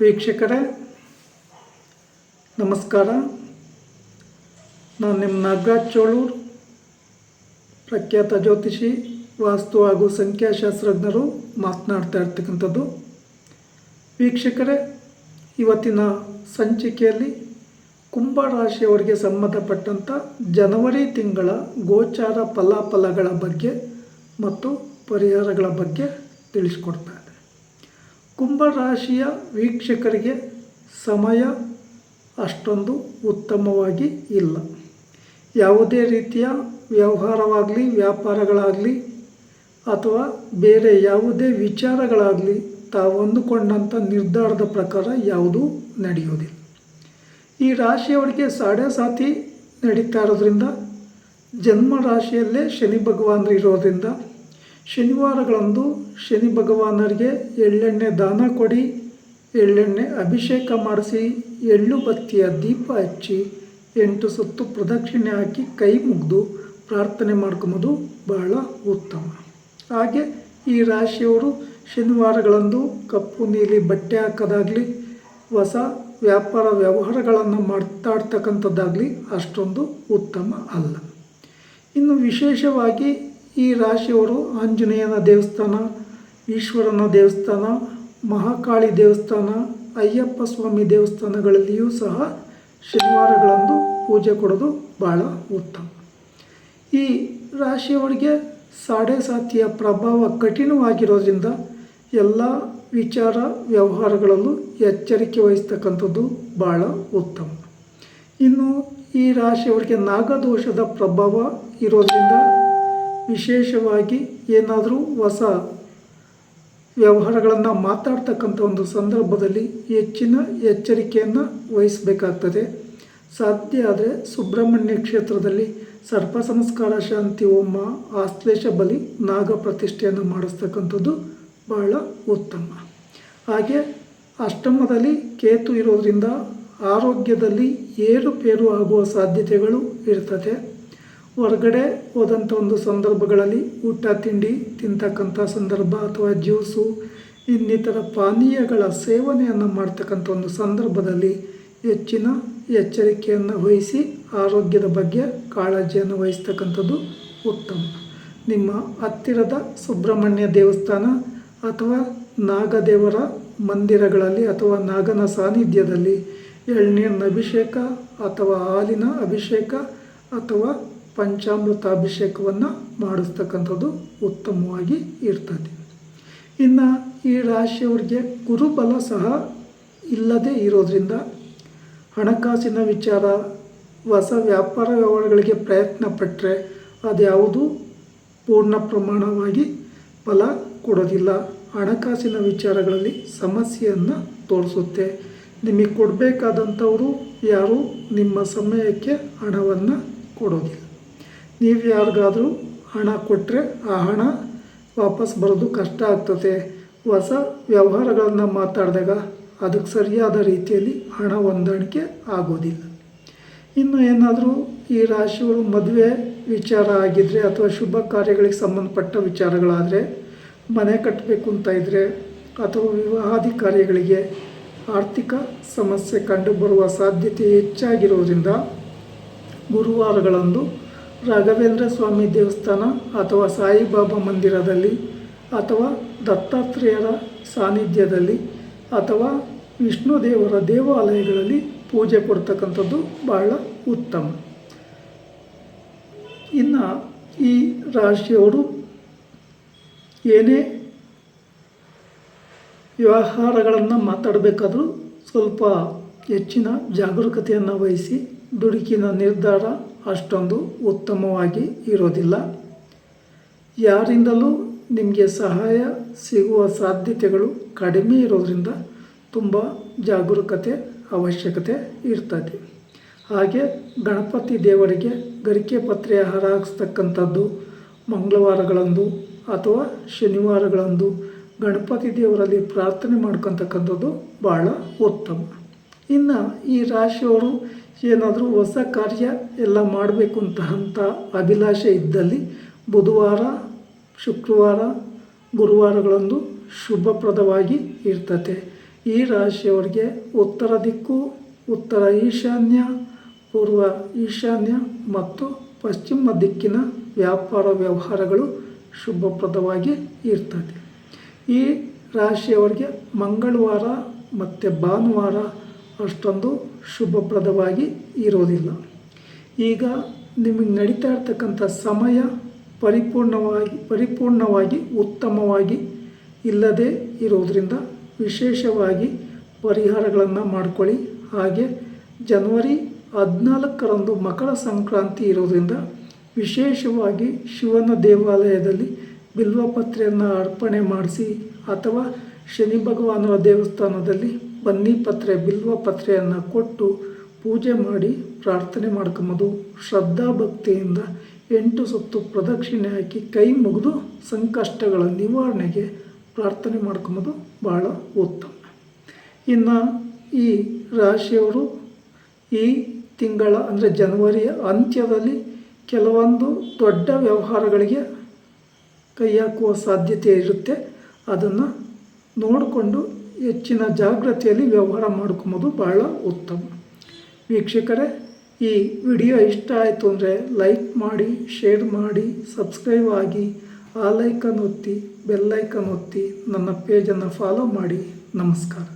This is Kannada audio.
ವೀಕ್ಷಕರೇ, ನಮಸ್ಕಾರ. ನಾನು ನಿಮ್ಮ ನಾಗರಾಜ್ ಚೋಳೂರ್, ಪ್ರಖ್ಯಾತ ಜ್ಯೋತಿಷಿ, ವಾಸ್ತು ಹಾಗೂ ಸಂಖ್ಯಾಶಾಸ್ತ್ರಜ್ಞರು ಮಾತನಾಡ್ತಾ ಇರ್ತಕ್ಕಂಥದ್ದು. ವೀಕ್ಷಕರೇ, ಇವತ್ತಿನ ಸಂಚಿಕೆಯಲ್ಲಿ ಕುಂಭ ರಾಶಿಯವರಿಗೆ ಸಂಬಂಧಪಟ್ಟಂಥ ಜನವರಿ ತಿಂಗಳ ಗೋಚಾರ ಫಲಾಫಲಗಳ ಬಗ್ಗೆ ಮತ್ತು ಪರಿಹಾರಗಳ ಬಗ್ಗೆ ತಿಳಿಸ್ಕೊಡ್ತಾ ಇದೆ ಕುಂಭ ರಾಶಿಯ ವೀಕ್ಷಕರಿಗೆ ಸಮಯ ಅಷ್ಟೊಂದು ಉತ್ತಮವಾಗಿ ಇಲ್ಲ. ಯಾವುದೇ ರೀತಿಯ ವ್ಯವಹಾರವಾಗಲಿ, ವ್ಯಾಪಾರಗಳಾಗಲಿ ಅಥವಾ ಬೇರೆ ಯಾವುದೇ ವಿಚಾರಗಳಾಗಲಿ ತಾವು ಅಂದುಕೊಂಡಂಥ ನಿರ್ಧಾರದ ಪ್ರಕಾರ ಯಾವುದೂ ನಡೆಯೋದಿಲ್ಲ ಈ ರಾಶಿಯವರಿಗೆ ಸಾಡೆ ಸಾತಿ ನಡೀತಾ ಇರೋದ್ರಿಂದ, ಜನ್ಮ ರಾಶಿಯಲ್ಲೇ ಶನಿ ಭಗವಾನರು ಇರೋದ್ರಿಂದ ಶನಿವಾರಗಳಂದು ಶನಿ ಭಗವಾನರಿಗೆ ಎಳ್ಳೆಣ್ಣೆ ದಾನ ಕೊಡಿ, ಎಳ್ಳೆಣ್ಣೆ ಅಭಿಷೇಕ ಮಾಡಿಸಿ, ಎಳ್ಳು ಬತ್ತಿಯ ದೀಪ ಹಚ್ಚಿ, ಎಂಟು ಸುತ್ತು ಪ್ರದಕ್ಷಿಣೆ ಹಾಕಿ ಕೈ ಮುಗಿದು ಪ್ರಾರ್ಥನೆ ಮಾಡ್ಕೊಂಬೋದು ಬಹಳ ಉತ್ತಮ. ಹಾಗೆ ಈ ರಾಶಿಯವರು ಶನಿವಾರಗಳಂದು ಕಪ್ಪು ನೀಲಿ ಬಟ್ಟೆ ಹಾಕೋದಾಗಲಿ, ಹೊಸ ವ್ಯಾಪಾರ ವ್ಯವಹಾರಗಳನ್ನು ಮಾತಾಡ್ತಕ್ಕಂಥದ್ದಾಗಲಿ ಅಷ್ಟೊಂದು ಉತ್ತಮ ಅಲ್ಲ. ಇನ್ನು ವಿಶೇಷವಾಗಿ ಈ ರಾಶಿಯವರು ಆಂಜನೇಯನ ದೇವಸ್ಥಾನ, ಈಶ್ವರನ ದೇವಸ್ಥಾನ, ಮಹಾಕಾಳಿ ದೇವಸ್ಥಾನ, ಅಯ್ಯಪ್ಪ ಸ್ವಾಮಿ ದೇವಸ್ಥಾನಗಳಲ್ಲಿಯೂ ಸಹ ಶನಿವಾರಗಳಂದು ಪೂಜೆ ಕೊಡೋದು ಭಾಳ ಉತ್ತಮ. ಈ ರಾಶಿಯವರಿಗೆ ಸಾಡೆ ಸಾತಿಯ ಪ್ರಭಾವ ಕಠಿಣವಾಗಿರೋದ್ರಿಂದ ಎಲ್ಲ ವಿಚಾರ ವ್ಯವಹಾರಗಳಲ್ಲೂ ಎಚ್ಚರಿಕೆ ವಹಿಸ್ತಕ್ಕಂಥದ್ದು ಭಾಳ ಉತ್ತಮ. ಇನ್ನು ಈ ರಾಶಿಯವರಿಗೆ ನಾಗದೋಷದ ಪ್ರಭಾವ ಇರೋದ್ರಿಂದ ವಿಶೇಷವಾಗಿ ಏನಾದರೂ ಹೊಸ ವ್ಯವಹಾರಗಳನ್ನು ಮಾತಾಡ್ತಕ್ಕಂಥ ಒಂದು ಸಂದರ್ಭದಲ್ಲಿ ಹೆಚ್ಚಿನ ಎಚ್ಚರಿಕೆಯನ್ನು ವಹಿಸಬೇಕಾಗ್ತದೆ. ಸಾಧ್ಯ ಆದರೆ ಸುಬ್ರಹ್ಮಣ್ಯ ಕ್ಷೇತ್ರದಲ್ಲಿ ಸರ್ಪ ಸಂಸ್ಕಾರ ಶಾಂತಿ ಹೋಮ ಆಶ್ಲೇಷ ಬಲಿ ನಾಗ ಪ್ರತಿಷ್ಠೆಯನ್ನು ಮಾಡಿಸ್ತಕ್ಕಂಥದ್ದು ಬಹಳ ಉತ್ತಮ. ಹಾಗೆ ಅಷ್ಟಮದಲ್ಲಿ ಕೇತು ಇರೋದರಿಂದ ಆರೋಗ್ಯದಲ್ಲಿ ಏರುಪೇರು ಆಗುವ ಸಾಧ್ಯತೆಗಳು ಇರ್ತದೆ. ಹೊರಗಡೆ ಹೋದಂಥ ಒಂದು ಸಂದರ್ಭಗಳಲ್ಲಿ ಊಟ, ತಿಂಡಿ ತಿಂತಕ್ಕಂಥ ಸಂದರ್ಭ ಅಥವಾ ಜ್ಯೂಸು, ಇನ್ನಿತರ ಪಾನೀಯಗಳ ಸೇವನೆಯನ್ನು ಮಾಡ್ತಕ್ಕಂಥ ಒಂದು ಸಂದರ್ಭದಲ್ಲಿ ಹೆಚ್ಚಿನ ಎಚ್ಚರಿಕೆಯನ್ನು ವಹಿಸಿ ಆರೋಗ್ಯದ ಬಗ್ಗೆ ಕಾಳಜಿಯನ್ನು ವಹಿಸ್ತಕ್ಕಂಥದ್ದು ಉತ್ತಮ. ನಿಮ್ಮ ಹತ್ತಿರದ ಸುಬ್ರಹ್ಮಣ್ಯ ದೇವಸ್ಥಾನ ಅಥವಾ ನಾಗದೇವರ ಮಂದಿರಗಳಲ್ಲಿ ಅಥವಾ ನಾಗನ ಸಾನ್ನಿಧ್ಯದಲ್ಲಿ ಎಳ್ನೀರಿನ ಅಭಿಷೇಕ ಅಥವಾ ಹಾಲಿನ ಅಭಿಷೇಕ ಅಥವಾ ಪಂಚಾಮೃತ ಅಭಿಷೇಕವನ್ನು ಮಾಡಿಸ್ತಕ್ಕಂಥದ್ದು ಉತ್ತಮವಾಗಿ ಇರ್ತದೆ. ಇನ್ನು ಈ ರಾಶಿಯವರಿಗೆ ಗುರುಬಲ ಸಹ ಇಲ್ಲದೇ ಇರೋದ್ರಿಂದ ಹಣಕಾಸಿನ ವಿಚಾರ, ಹೊಸ ವ್ಯಾಪಾರ ವ್ಯವಹಾರಗಳಿಗೆ ಪ್ರಯತ್ನ ಪಟ್ಟರೆ ಅದ್ಯಾವುದು ಪೂರ್ಣ ಪ್ರಮಾಣವಾಗಿ ಫಲ ಕೊಡೋದಿಲ್ಲ. ಹಣಕಾಸಿನ ವಿಚಾರಗಳಲ್ಲಿ ಸಮಸ್ಯೆಯನ್ನು ತೋರಿಸುತ್ತೆ. ನಿಮಗೆ ಕೊಡಬೇಕಾದಂಥವರು ಯಾರು ನಿಮ್ಮ ಸಮಯಕ್ಕೆ ಹಣವನ್ನು ಕೊಡೋದಿಲ್ಲ. ನೀವು ಯಾರಿಗಾದರೂ ಹಣ ಕೊಟ್ಟರೆ ಆ ಹಣ ವಾಪಸ್ ಬರೋದು ಕಷ್ಟ ಆಗ್ತದೆ. ಹೊಸ ವ್ಯವಹಾರಗಳನ್ನು ಮಾತಾಡಿದಾಗ ಅದಕ್ಕೆ ಸರಿಯಾದ ರೀತಿಯಲ್ಲಿ ಹಣ ಹೊಂದಾಣಿಕೆ ಆಗೋದಿಲ್ಲ. ಇನ್ನು ಏನಾದರೂ ಈ ರಾಶಿಗಳು ಮದುವೆ ವಿಚಾರ ಆಗಿದ್ದರೆ ಅಥವಾ ಶುಭ ಕಾರ್ಯಗಳಿಗೆ ಸಂಬಂಧಪಟ್ಟ ವಿಚಾರಗಳಾದರೆ ಮನೆ ಕಟ್ಟಬೇಕು ಅಂತ ಇದ್ದರೆ ಅಥವಾ ವಿವಾಹಾದಿ ಕಾರ್ಯಗಳಿಗೆ ಆರ್ಥಿಕ ಸಮಸ್ಯೆ ಕಂಡುಬರುವ ಸಾಧ್ಯತೆ ಹೆಚ್ಚಾಗಿರೋದ್ರಿಂದ ಗುರುವಾರಗಳಂದು ರಾಘವೇಂದ್ರ ಸ್ವಾಮಿ ದೇವಸ್ಥಾನ ಅಥವಾ ಸಾಯಿಬಾಬಾ ಮಂದಿರದಲ್ಲಿ ಅಥವಾ ದತ್ತಾತ್ರೇಯರ ಸಾನ್ನಿಧ್ಯದಲ್ಲಿ ಅಥವಾ ವಿಷ್ಣು ದೇವರ ದೇವಾಲಯಗಳಲ್ಲಿ ಪೂಜೆ ಕೊಡ್ತಕ್ಕಂಥದ್ದು ಬಹಳ ಉತ್ತಮ. ಇನ್ನು ಈ ರಾಶಿಯವರು ಏನೇ ವ್ಯವಹಾರಗಳನ್ನು ಮಾತಾಡಬೇಕಾದರೂ ಸ್ವಲ್ಪ ಹೆಚ್ಚಿನ ಜಾಗರೂಕತೆಯನ್ನು ವಹಿಸಿ ದುಡುಕಿನ ನಿರ್ಧಾರ ಅಷ್ಟೊಂದು ಉತ್ತಮವಾಗಿ ಇರೋದಿಲ್ಲ. ಯಾರಿಂದಲೂ ನಿಮಗೆ ಸಹಾಯ ಸಿಗುವ ಸಾಧ್ಯತೆಗಳು ಕಡಿಮೆ ಇರೋದರಿಂದ ತುಂಬ ಜಾಗರೂಕತೆ ಅವಶ್ಯಕತೆ ಇರ್ತದೆ. ಹಾಗೆ ಗಣಪತಿ ದೇವರಿಗೆ ಗರಿಕೆ ಪತ್ರೆ ಹಾರ ಹಾಕಿಸ್ತಕ್ಕಂಥದ್ದು ಮಂಗಳವಾರಗಳಂದು ಅಥವಾ ಶನಿವಾರಗಳಂದು ಗಣಪತಿ ದೇವರಲ್ಲಿ ಪ್ರಾರ್ಥನೆ ಮಾಡ್ಕೊತಕ್ಕಂಥದ್ದು ಭಾಳ ಉತ್ತಮ. ಇನ್ನು ಈ ರಾಶಿಯವರು ಏನಾದರೂ ಹೊಸ ಕಾರ್ಯ ಎಲ್ಲ ಮಾಡಬೇಕು ಅಂತ ಅಂತ ಅಭಿಲಾಷೆ ಇದ್ದಲ್ಲಿ ಬುಧವಾರ, ಶುಕ್ರವಾರ, ಗುರುವಾರಗಳಂದು ಶುಭಪ್ರದವಾಗಿ ಇರ್ತತೆ. ಈ ರಾಶಿಯವರಿಗೆ ಉತ್ತರ ದಿಕ್ಕು, ಉತ್ತರ ಈಶಾನ್ಯ, ಪೂರ್ವ ಈಶಾನ್ಯ ಮತ್ತು ಪಶ್ಚಿಮ ದಿಕ್ಕಿನ ವ್ಯಾಪಾರ ವ್ಯವಹಾರಗಳು ಶುಭಪ್ರದವಾಗಿ ಇರ್ತದೆ ಈ ರಾಶಿಯವರಿಗೆ ಮಂಗಳವಾರ ಮತ್ತು ಭಾನುವಾರ ಅಷ್ಟೊಂದು ಶುಭಪ್ರದವಾಗಿ ಇರೋದಿಲ್ಲ. ಈಗ ನಿಮಗೆ ನಡೀತಾ ಇರ್ತಕ್ಕಂಥ ಸಮಯ ಪರಿಪೂರ್ಣವಾಗಿ ಪರಿಪೂರ್ಣವಾಗಿ, ಉತ್ತಮವಾಗಿ ಇಲ್ಲದೇ ಇರೋದರಿಂದ ವಿಶೇಷವಾಗಿ ಪರಿಹಾರಗಳನ್ನು ಮಾಡ್ಕೊಳ್ಳಿ. ಹಾಗೆ ಜನವರಿ ಹದಿನಾಲ್ಕರಂದು ಮಕರ ಸಂಕ್ರಾಂತಿ ಇರೋದರಿಂದ ವಿಶೇಷವಾಗಿ ಶಿವನ ದೇವಾಲಯದಲ್ಲಿ ಬಿಲ್ವಪತ್ರೆಯನ್ನು ಅರ್ಪಣೆ ಮಾಡಿಸಿ ಅಥವಾ ಶನಿ ಭಗವಾನರ ದೇವಸ್ಥಾನದಲ್ಲಿ ಬನ್ನಿ ಪತ್ರೆ, ಬಿಲ್ವ ಪತ್ರೆಯನ್ನು ಕೊಟ್ಟು ಪೂಜೆ ಮಾಡಿ ಪ್ರಾರ್ಥನೆ ಮಾಡ್ಕೊಂಬೋದು ಶ್ರದ್ಧಾ ಭಕ್ತಿಯಿಂದ ಎಂಟು ಸುತ್ತು ಪ್ರದಕ್ಷಿಣೆ ಹಾಕಿ ಕೈ ಮುಗಿದು ಸಂಕಷ್ಟಗಳ ನಿವಾರಣೆಗೆ ಪ್ರಾರ್ಥನೆ ಮಾಡ್ಕೊಂಬೋದು ಭಾಳ ಉತ್ತಮ. ಇನ್ನು ಈ ರಾಶಿಯವರು ಈ ತಿಂಗಳ ಅಂದರೆ ಜನವರಿಯ ಅಂತ್ಯದಲ್ಲಿ ಕೆಲವೊಂದು ದೊಡ್ಡ ವ್ಯವಹಾರಗಳಿಗೆ ಕೈ ಹಾಕುವ ಸಾಧ್ಯತೆ ಇರುತ್ತೆ. ಅದನ್ನು ನೋಡಿಕೊಂಡು ಹೆಚ್ಚಿನ ಜಾಗ್ರತೆಯಲ್ಲಿ ವ್ಯವಹಾರ ಮಾಡ್ಕೊಂಬೋದು ಬಹಳ ಉತ್ತಮ. ವೀಕ್ಷಕರೇ, ಈ ವಿಡಿಯೋ ಇಷ್ಟ ಆಯಿತು ಅಂದರೆ ಲೈಕ್ ಮಾಡಿ, ಶೇರ್ ಮಾಡಿ, ಸಬ್ಸ್ಕ್ರೈಬ್ ಆಗಿ, ಆ ಲೈಕನ್ ಒತ್ತಿ ಬೆಲ್ಲೈಕನ್ ಒತ್ತಿ ನನ್ನ ಪೇಜನ್ನು ಫಾಲೋ ಮಾಡಿ. ನಮಸ್ಕಾರ.